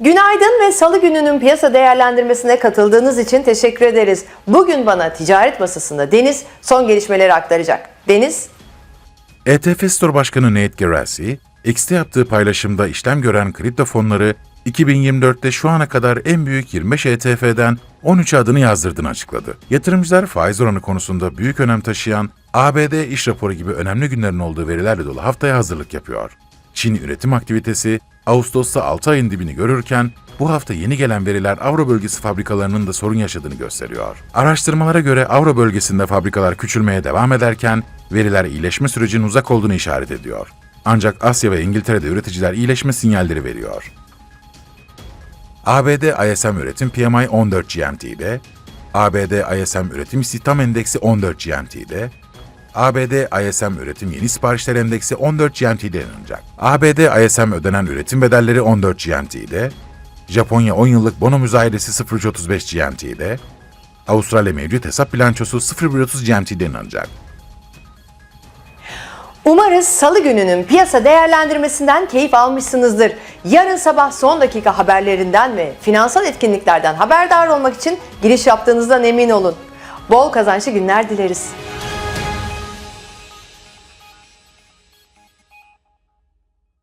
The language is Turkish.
Günaydın ve salı gününün piyasa değerlendirmesine katıldığınız için teşekkür ederiz. Bugün bana ticaret masasında Deniz son gelişmeleri aktaracak. Deniz, ETF Store Başkanı Nate Gerasi, X'te yaptığı paylaşımda işlem gören kripto fonları 2024'te şu ana kadar en büyük 25 ETF'den 13 adını yazdırdığını açıkladı. Yatırımcılar faiz oranı konusunda büyük önem taşıyan ABD iş raporu gibi önemli günlerin olduğu verilerle dolu haftaya hazırlık yapıyor. Çin üretim aktivitesi Ağustos'ta 6 ayın dibini görürken bu hafta yeni gelen veriler Avro bölgesi fabrikalarının da sorun yaşadığını gösteriyor. Araştırmalara göre Avro bölgesinde fabrikalar küçülmeye devam ederken veriler iyileşme sürecinin uzak olduğunu işaret ediyor. Ancak Asya ve İngiltere'de üreticiler iyileşme sinyalleri veriyor. ABD ISM üretim PMI 14 GMT'de, ABD ISM üretim istihdam endeksi 14 GMT'de, ABD ISM üretim yeni siparişler endeksi 14 GMT'de yayınlanacak. ABD ISM ödenen üretim bedelleri 14 GMT'de, Japonya 10 yıllık bono müzayedesi 0.35 GMT'de, Avustralya mevcut hesap bilançosu 0.30 GMT'de yayınlanacak. umarız salı gününün piyasa değerlendirmesinden keyif almışsınızdır. Yarın sabah son dakika haberlerinden ve finansal etkinliklerden haberdar olmak için giriş yaptığınızdan emin olun. Bol kazançlı günler dileriz.